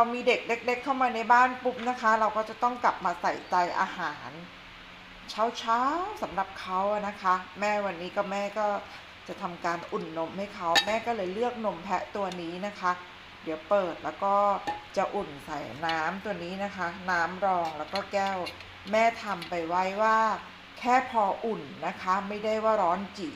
เรามีเด็กเล็ก ๆ เข้ามาในบ้านปุ๊บนะคะ เราก็จะต้องกลับมาใส่ใจอาหาร เช้าๆสำหรับเขาอะนะคะ แม่วันนี้ก็แม่ก็จะทำการอุ่นนมให้เขาแม่ก็เลยเลือกนมแพะตัวนี้นะคะ เดี๋ยวเปิดแล้วก็จะอุ่นใส่น้ำตัวนี้นะคะ น้ำรองแล้วก็แก้ว แม่ทำไปไว้ว่า แค่พออุ่นนะคะ ไม่ได้ว่าร้อนจี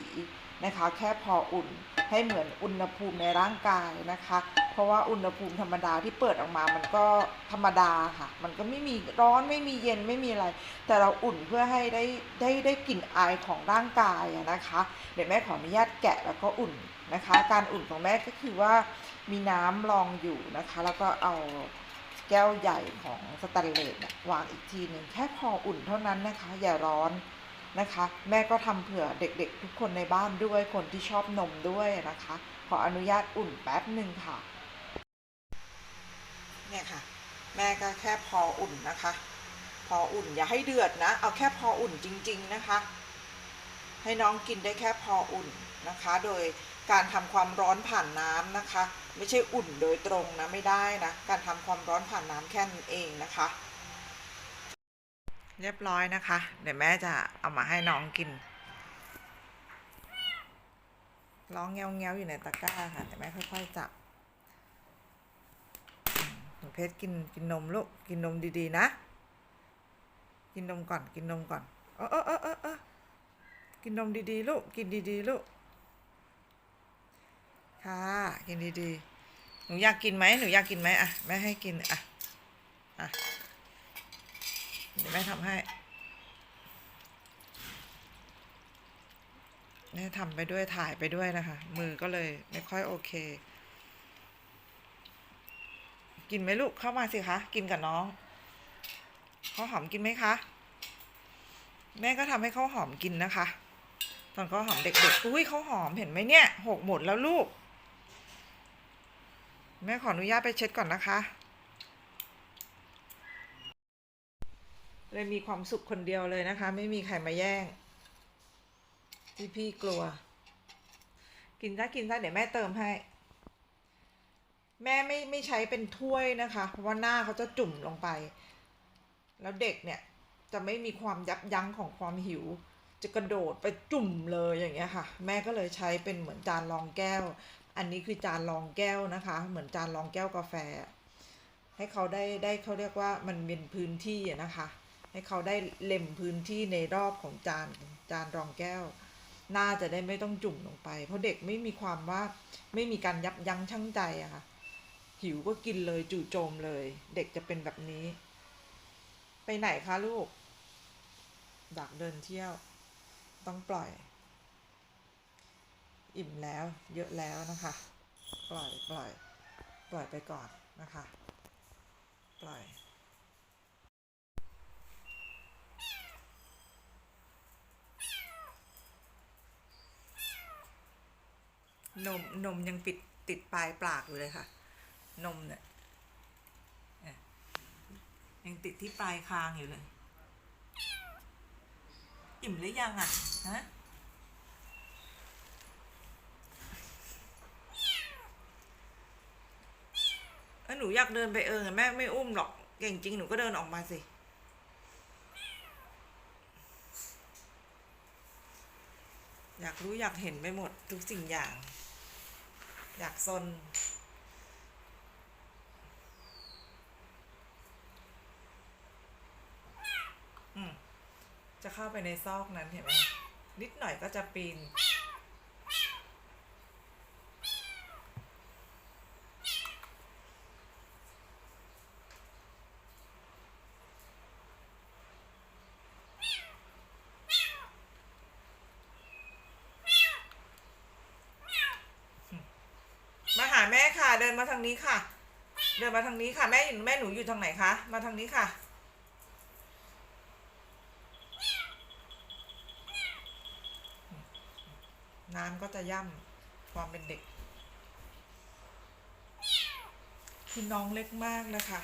นะคะ แค่พออุ่น ให้เหมือนอุณหภูมิในร่างกายนะคะ เพราะว่าอุณหภูมิธรรมดาที่เปิดออกมามันก็ธรรมดาค่ะ มันก็ไม่มีร้อนไม่มีเย็นไม่มีอะไร แต่เราอุ่นเพื่อให้ได้ได้ได้กลิ่นอายของร่างกายนะคะ เดี๋ยวแม่ขออนุญาตแกะแล้วก็อุ่นนะคะ การอุ่นของแม่ก็คือว่ามีน้ำรองอยู่นะคะ แล้วก็เอาแก้วใหญ่ของสแตนเลสวางอีกทีหนึ่งแค่พออุ่นเท่านั้นนะคะ อย่าร้อน นะคะ แม่ก็ทำเผื่อเด็กๆ ทุกคนในบ้านด้วยคนที่ชอบนมด้วยนะคะ ขออนุญาตอุ่นแป๊บหนึ่งค่ะ เนี่ยค่ะ แม่ก็แค่พออุ่นนะคะ พออุ่นอย่าให้เดือดนะ เอาแค่พออุ่นจริง ๆนะคะ ให้น้องกินได้แค่พออุ่นนะคะ โดยการทำความร้อนผ่านน้ำนะคะ ไม่ใช่อุ่นโดยตรงนะไม่ได้นะ การทำความร้อนผ่านน้ำแค่นั้นเองนะคะ เรียบร้อยนะคะ เดี๋ยวแม่จะเอามาให้น้องกิน ร้องเงี้ยวเงี้ยวอยู่ในตะกร้าค่ะเดี๋ยวแม่ค่อยๆจับหนูเพชรกินกินนมลูกกินนมดีๆนะ กินนมก่อนกินนมก่อนเออเออเออเออกินนมดีๆลูกกินดีๆลูกค่ะกินดีๆหนูอยากกินไหมหนูอยากกินไหมอะแม่ให้กินอะอะ แม่ทำให้แม่ทำไปด้วยถ่ายไปด้วยนะคะ มือก็เลยไม่ค่อยโอเค กินไหมลูกเข้ามาสิคะ กินกับน้องข้าวหอมกินไหมคะ แม่ก็ทำให้ข้าวหอมกินนะคะ ตอนข้าวหอมเด็กๆอุ้ยข้าวหอมเห็นไหมเนี่ยหกหมดแล้วลูก แม่ขออนุญาตไปเช็ดก่อนนะคะ เลยมีความสุขคนเดียวเลยนะคะ ไม่มีใครมาแย่งพี่พี่กลัว กินซะกินซะเดี๋ยวแม่เติมให้ แม่ไม่ไม่ใช้เป็นถ้วยนะคะ เพราะว่าหน้าเขาจะจุ่มลงไป แล้วเด็กเนี่ยจะไม่มีความยับยั้งของความหิว จะกระโดดไปจุ่มเลยอย่างเงี้ยค่ะ แม่ก็เลยใช้เป็นเหมือนจานรองแก้ว อันนี้คือจานรองแก้วนะคะ เหมือนจานรองแก้วกาแฟ ให้เขาได้ได้เขาเรียกว่ามันเป็นพื้นที่นะคะ ให้เขาได้เล็มพื้นที่ในรอบของจานจานรองแก้ว น่าจะได้ไม่ต้องจุ่มลงไป เพราะเด็กไม่มีความว่าไม่มีการยับยั้งชั่งใจอะค่ะ หิวก็กินเลยจู่โจมเลย เด็กจะเป็นแบบนี้ ไปไหนคะลูกดักเดินเที่ยว ต้องปล่อย อิ่มแล้ว เยอะแล้วนะคะ ปล่อยปล่อย ปล่อยไปก่อนนะคะ ปล่อย นมนมยังปิดติดปลายปากอยู่เลยค่ะ นมเนี่ยเนี่ยยังติดที่ปลายคางอยู่เลย อิ่มหรือยังอะฮะเออหนูอยากเดินไปเออแม่ไม่อุ้มหรอก เก่งจริงหนูก็เดินออกมาสิอยากรู้อยากเห็นไปหมดทุกสิ่งอย่าง อยากซนอืมจะเข้าไปในซอกนั้นเห็นไหมนิดหน่อยก็จะปีน แม่ค่ะ เดินมาทางนี้ค่ะ เดินมาทางนี้ค่ะแม่อยู่แม่หนูอยู่ทางไหนคะมาทางนี้ค่ะน้ำก็จะย่ำความเป็นเด็ก คือน้องเล็กมากนะคะ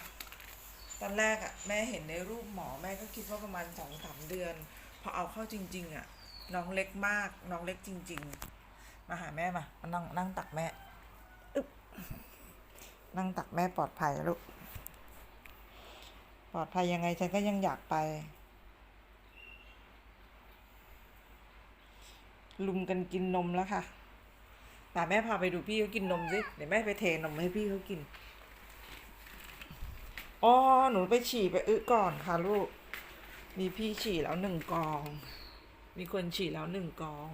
ตอนแรกอะ่ะแม่เห็นในรูปหมอแม่ก็คิดว่าประมาณสองสามเดือน พอเอาเข้าจริง ๆอะ่ะ น้องเล็กมาก น้องเล็กจริง ๆ มาหาแม่มา มานั่งนั่งตักแม่ นั่งตักแม่ปลอดภัยลูก ปลอดภัยยังไงฉันก็ยังอยากไป ลุมกันกินนมแล้วค่ะป่าแม่พาไปดูพี่เขากินนมสิ เดี๋ยวแม่ไปเทนมให้พี่เขากิน อ๋อ หนูไปฉี่ไปอึก่อนค่ะลูก มีพี่ฉี่แล้วหนึ่งกอง มีคนฉี่แล้วหนึ่งกอง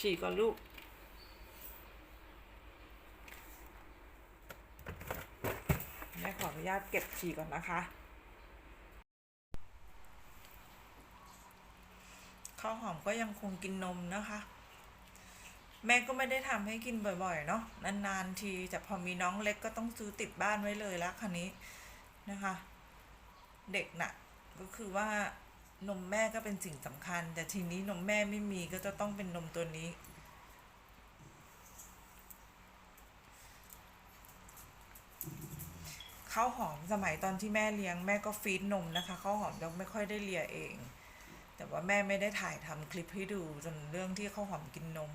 ฉี่ก่อนลูก แม่ขออ นุญาตเก็บฉี่ก่อนนะคะ ข้าวหอมก็ยังคงกินนมนะคะ แม่ก็ไม่ได้ทำให้กินบ่อยๆเนาะนานๆทีแต่พอมีน้องเล็กก็ต้องซื้อติดบ้านไว้เลยล้วคันนี้นะคะ เด็กน่ะก็คือว่านมแม่ก็เป็นสิ่งสำคัญ แต่ทีนี้นมแม่ไม่มีก็จะต้องเป็นนมตัวนี้ ข้าวหอมสมัยตอนที่แม่เลี้ยงแม่ก็ฟีดนมนะคะข้าวหอมยังไม่ค่อยได้เลียเอง แต่ว่าแม่ไม่ได้ถ่ายทำคลิปให้ดูจนเรื่องที่ข้าวหอมกินนม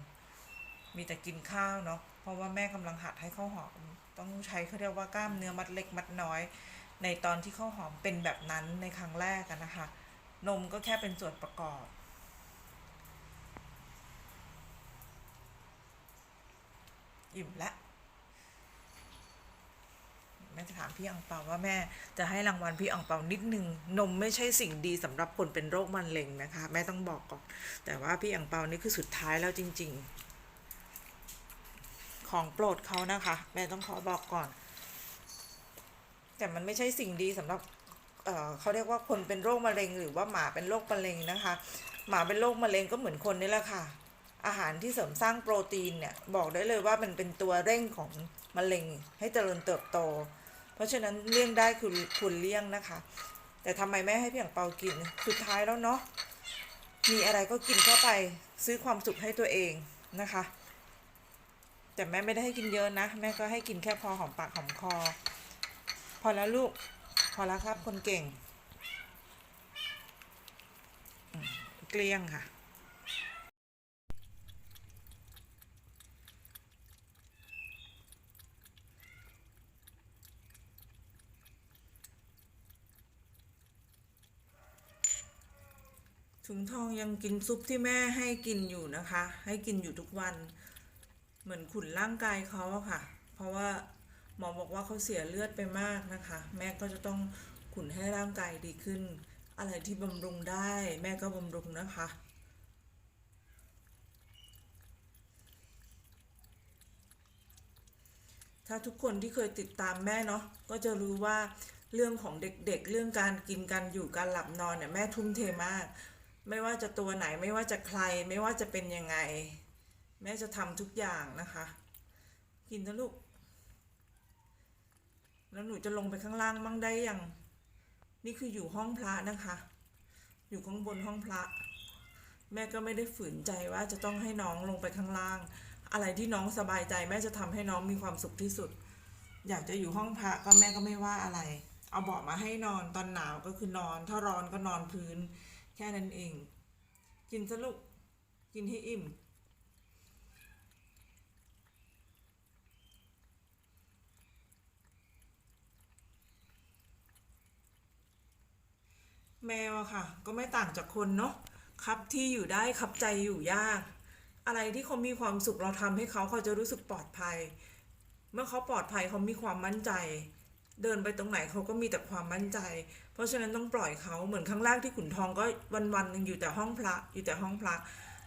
มีแต่กินข้าวเนาะเพราะว่าแม่กำลังหัดให้ข้าวหอม ต้องใช้เขาเรียกว่ากล้ามเนื้อมัดเล็กมัดน้อย ในตอนที่ข้าวหอมเป็นแบบนั้นในครั้งแรกอะนะคะ นมก็แค่เป็นส่วนประกอบอิ่มละ แม่จะถามพี่อังเปาว่าแม่จะให้รางวัลพี่อังเปานิดนึงนมไม่ใช่สิ่งดีสำหรับคนเป็นโรคมะเร็งนะคะ แม่ต้องบอกก่อนแต่ว่าพี่อังเปานี่คือสุดท้ายแล้วจริง ๆ ของโปรดเขานะคะ แม่ต้องขอบอกก่อน แต่มันไม่ใช่สิ่งดีสำหรับเเขาเรียกว่าคนเป็นโรคมะเร็ง หรือว่าหมาเป็นโรคมะเร็งนะคะ หมาเป็นโรคมะเร็งก็เหมือนคนนี่แหละค่ะอาหารที่เสริมสร้างโปรตีนเนี่ย บอกได้เลยว่ามันเป็นตัวเร่งของมะเร็งให้เจริญเติบโต เพราะฉะนั้นเลี่ยงได้คือควรเลี่ยงนะคะ แต่ทำไมแม่ให้พี่อย่างเปากิน สุดท้ายแล้วเนาะ มีอะไรก็กินเข้าไปซื้อความสุขให้ตัวเองนะคะ แต่แม่ไม่ได้ให้กินเยอะนะ แม่ก็ให้กินแค่พอหอมปากหอมคอ พอแล้วลูก พอแล้วครับคนเก่ง เกลี้ยงค่ะ ถุงทองยังกินซุปที่แม่ให้กินอยู่นะคะ ให้กินอยู่ทุกวัน เหมือนขุนร่างกายเขาอะค่ะ เพราะว่าหมอบอกว่าเขาเสียเลือดไปมากนะคะ แม่ก็จะต้องขุนให้ร่างกายดีขึ้น อะไรที่บำรุงได้ แม่ก็บำรุงนะคะถ้าทุกคนที่เคยติดตามแม่เนาะก็จะรู้ว่าเรื่องของเด็กๆ เรื่องการกินการอยู่การหลับนอนเนี่ยแม่ทุ่มเทมาก ไม่ว่าจะตัวไหนไม่ว่าจะใครไม่ว่าจะเป็นยังไง แม่จะทำทุกอย่างนะคะ กินนะลูก แล้วหนูจะลงไปข้างล่างมั่งได้ยัง นี่คืออยู่ห้องพระนะคะ อยู่ข้างบนห้องพระ แม่ก็ไม่ได้ฝืนใจว่าจะต้องให้น้องลงไปข้างล่าง อะไรที่น้องสบายใจ แม่จะทำให้น้องมีความสุขที่สุด อยากจะอยู่ห้องพระก็แม่ก็ไม่ว่าอะไร เอาเบาะมาให้นอนตอนหนาวก็คือนอน ถ้าร้อนก็นอนพื้น แค่นั้นเอง กินซะลูก กินให้อิ่ม แมวอะค่ะ ก็ไม่ต่างจากคนเนาะครับที่อยู่ได้ครับใจอยู่ยาก อะไรที่เขามีความสุขเราทำให้เขาเขาจะรู้สึกปลอดภัย เมื่อเขาปลอดภัยเขามีความมั่นใจ เดินไปตรงไหนเขาก็มีแต่ความมั่นใจ เพราะฉะนั้นต้องปล่อยเขาเหมือนครั้งแรกที่ขุนทองก็วันวันหนึ่งอยู่แต่ห้องพระอยู่แต่ห้องพระ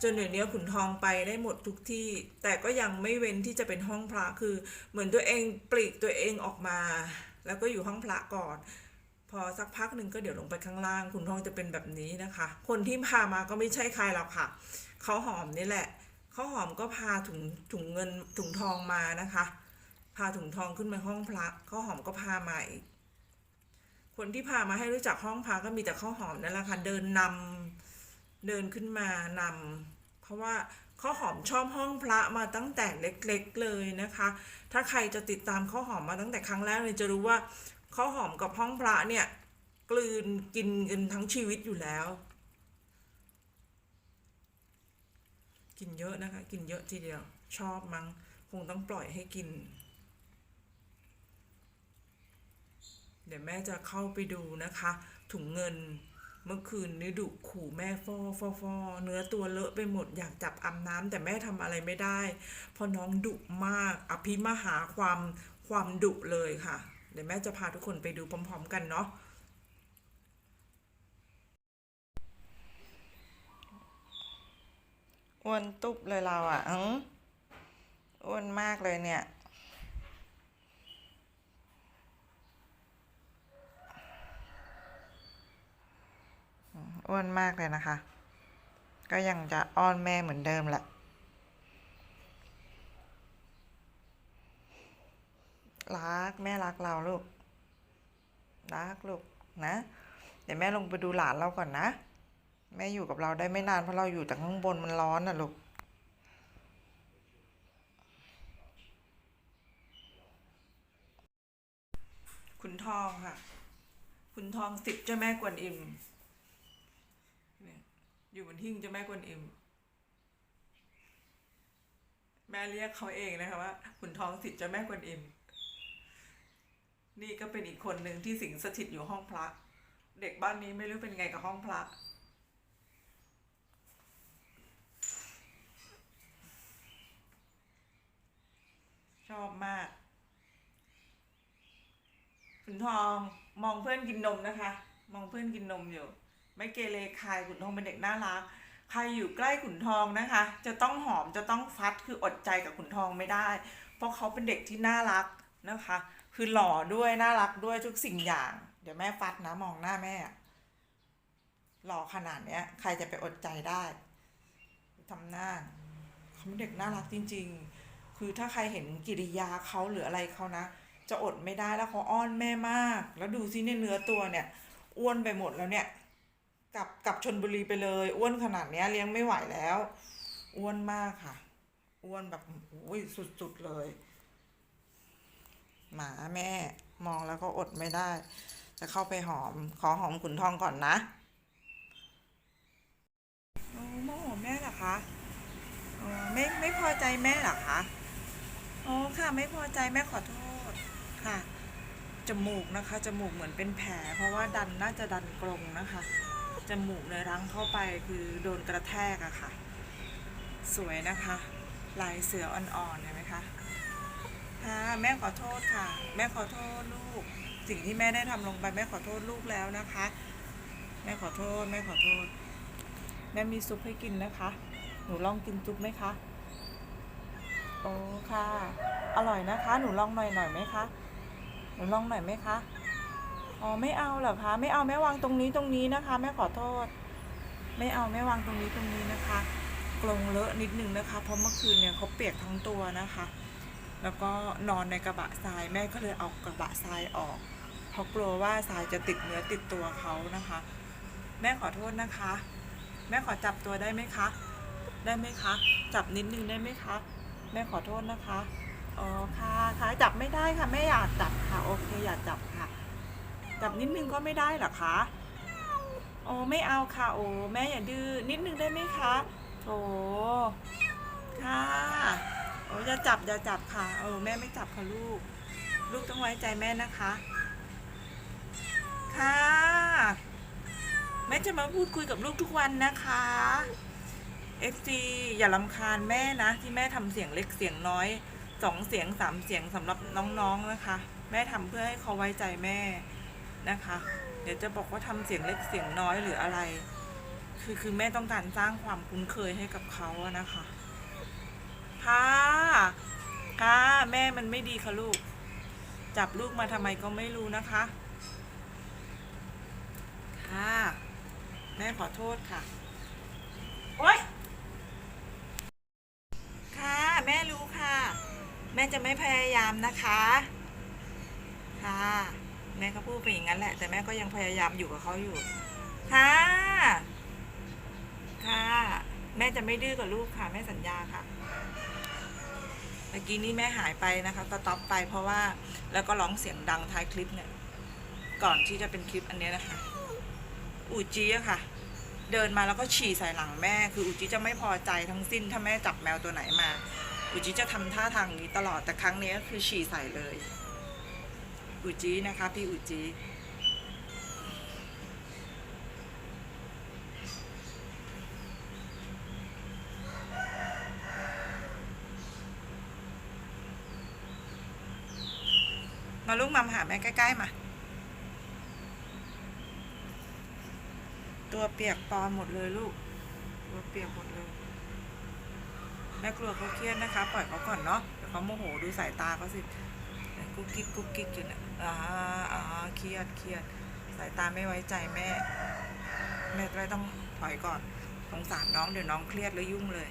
จนเดี๋ยวนี้ขุนทองไปได้หมดทุกที่ แต่ก็ยังไม่เว้นที่จะเป็นห้องพระคือ เหมือนตัวเองปลีกตัวเองออกมา แล้วก็อยู่ห้องพระก่อน พอสักพักหนึ่งก็เดี๋ยวลงไปข้างล่างขุนทองจะเป็นแบบนี้นะคะ คนที่พามาก็ไม่ใช่ใครหรอกค่ะเขาหอมนี่แหละเขาหอมก็พาถุงถุงเงินถุงทองมานะคะาถุงทองขึ้นมาห้องพระข้าวหอมก็พามาอีกคนที่พามาให้รู้จักห้องพระก็มีแต่ข้าวหอมนั่นแหละค่ะเดินนำเดินขึ้นมานำเพราะว่าข้าวหอมชอบห้องพระมาตั้งแต่เล็กๆเลยนะคะ ถ้าใครจะติดตามข้าวหอมมาตั้งแต่ครั้งแรกเลยจะรู้ว่าข้าวหอมกับห้องพระเนี่ยกลืนกินกันทั้งชีวิตอยู่แล้ว กินเยอะนะคะ กินเยอะทีเดียว ชอบมั้งคงต้องปล่อยให้กิน เดี๋ยวแม่จะเข้าไปดูนะคะ ถุงเงินเมื่อคืนนี้ดุขู่แม่ฟอฟอฟอเนื้อตัวเลอะไปหมดอยากจับอาบน้ำแต่แม่ทำอะไรไม่ได้ เพราะน้องดุมากอภิมหาความความดุเลยค่ะ เดี๋ยวแม่จะพาทุกคนไปดูพร้อม ๆ กันเนาะอ้วนตุบเลยเราอะอ้วนมากเลยเนี่ย อ้วนมากเลยนะคะ ก็ยังจะอ้อนแม่เหมือนเดิมแหละ รักแม่รักเราลูก รักลูกนะ เดี๋ยวแม่ลงไปดูหลานเราก่อนนะ แม่อยู่กับเราได้ไม่นานเพราะเราอยู่แต่ข้างบนมันร้อนน่ะลูกคุณทองค่ะคุณทองสิบเจ้าแม่กวนอิม อยู่บนหิ้งเจ้าแม่กวนอิม แม่เรียกเขาเองนะคะว่าขุนทองสิทธิ์เจ้าแม่กวนอิม นี่ก็เป็นอีกคนหนึ่งที่สิงสถิตอยู่ห้องพระ เด็กบ้านนี้ไม่รู้เป็นไงกับห้องพระชอบมากขุนทองมองเพื่อนกินนมนะคะ มองเพื่อนกินนมอยู่ ไม่เกเรใครขุนทองเป็นเด็กน่ารัก ใครอยู่ใกล้ขุนทองนะคะ จะต้องหอมจะต้องฟัดคืออดใจกับขุนทองไม่ได้ เพราะเขาเป็นเด็กที่น่ารักนะคะ คือหล่อด้วยน่ารักด้วยทุกสิ่งอย่าง เดี๋ยวแม่ฟัดนะมองหน้าแม่ หล่อขนาดเนี้ย ใครจะไปอดใจได้ทำหน้าเขาเป็นเด็กน่ารักจริง ๆ คือถ้าใครเห็นกิริยาเขาหรืออะไรเขานะจะอดไม่ได้แล้วเขาอ้อนแม่มาก แล้วดูซิในเนื้อตัวเนี่ย อ้วนไปหมดแล้วเนี่ย กลับกลับชนบุรีไปเลย อ้วนขนาดเนี้ยเลี้ยงไม่ไหวแล้ว อ้วนมากค่ะ อ้วนแบบโอ้ยสุดๆเลย หมาแม่ มองแล้วก็อดไม่ได้ จะเข้าไปหอม ขอหอมขุนทองก่อนนะโอ้โมโหแม่เหรอคะอ๋อไม่ไม่พอใจแม่เหรอคะอ๋อค่ะไม่พอใจแม่ขอโทษค่ะจมูกนะคะจมูกเหมือนเป็นแผล เพราะว่าดันน่าจะดันกรงนะคะ จมูกเลยรั้งเข้าไปคือโดนกระแทกอะค่ะ สวยนะคะ ลายเสืออ่อนๆเห็นไหมคะค่ะแม่ขอโทษค่ะ แม่ขอโทษลูก สิ่งที่แม่ได้ทำลงไปแม่ขอโทษลูกแล้วนะคะ แม่ขอโทษ แม่ขอโทษ แม่มีซุปให้กินนะคะ หนูลองกินซุปไหมคะโอ้ค่ะ อร่อยนะคะ หนูลองหน่อยหน่อยไหมคะ หนูลองหน่อยไหมคะ อ๋อไม่เอาเหรอคะไม่เอาแม่วางตรงนี้ตรงนี้นะคะแม่ขอโทษ ไม่เอาแม่วางตรงนี้ตรงนี้นะคะกรงเลอะนิดนึงนะคะ เพราะเมื่อคืนเนี่ยเขาเปียกทั้งตัวนะคะ แล้วก็นอนในกระบะทรายแม่ก็เลยเอากระบะทรายออก เพราะกลัวว่าทรายจะติดเนื้อติดตัวเขานะคะ แม่ขอโทษนะคะ แม่ขอจับตัวได้ไหมคะ ได้ไหมคะ จับนิดนึงได้ไหมคะ แม่ขอโทษนะคะอ๋อค่ะค่ะจับไม่ได้ค่ะแม่อยากจับค่ะโอเคอยากจับ จับนิดนึงก็ไม่ได้หรอคะโอ้ไม่เอาค่ะโอ้แม่อย่าดื้อนิดนึงได้ไหมคะโถค่ะโอ้จะจับจะจับค่ะเออแม่ไม่จับค่ะลูก ลูกต้องไว้ใจแม่นะคะ ค่ะ แม่จะมาพูดคุยกับลูกทุกวันนะคะ FG อย่าลำคาญแม่นะ ที่แม่ทำเสียงเล็กเสียงน้อยสองเสียงสามเสียงสำหรับน้องๆนะคะ แม่ทำเพื่อให้เขาไว้ใจแม่ นะคะ เดี๋ยวจะบอกว่าทำเสียงเล็กเสียงน้อยหรืออะไร คือคือแม่ต้องการสร้างความคุ้นเคยให้กับเขาอะนะคะค่ะค่ะแม่มันไม่ดีค่ะลูก จับลูกมาทำไมก็ไม่รู้นะคะ ค่ะ แม่ขอโทษค่ะ โอ๊ยค่ะแม่รู้ค่ะ แม่จะไม่พยายามนะคะ ค่ะ แม่ก็พูดไปอย่างนั้นแหละ แต่แม่ก็ยังพยายามอยู่กับเขาอยู่ ค่ะ ค่ะ แม่จะไม่ดื้อกับลูกค่ะ แม่สัญญาค่ะ เมื่อกี้นี้แม่หายไปนะคะก็ต็อปไปเพราะว่า แล้วก็ร้องเสียงดังท้ายคลิปเนี่ย ก่อนที่จะเป็นคลิปอันนี้นะคะ อูจีอะค่ะ เดินมาแล้วก็ฉี่ใส่หลังแม่ คืออุจิจะไม่พอใจทั้งสิ้น ถ้าแม่จับแมวตัวไหนมาอุจิจะทำท่าทางนี้ตลอด แต่ครั้งนี้ก็คือฉี่ใส่เลย อุจีนะคะ พี่อุจีมาลูกมาหาแม่ใกล้ ๆ มา ตัวเปียกปอนหมดเลยลูก ตัวเปียกหมดเลย แม่กลัวเขาเครียดนะคะ ปล่อยเขาก่อนเนาะเดี๋ยวเขาโมโหดูสายตาเขาสิ กุ๊กกิ๊กกุ๊กกิ๊กอยู่นะอ่าอ่าเครียดเครียดสายตาไม่ไว้ใจแม่ แม่ก็เลยต้องถอยก่อนสงสารน้องเดี๋ยวน้องเครียดแล้วยุ่งเลย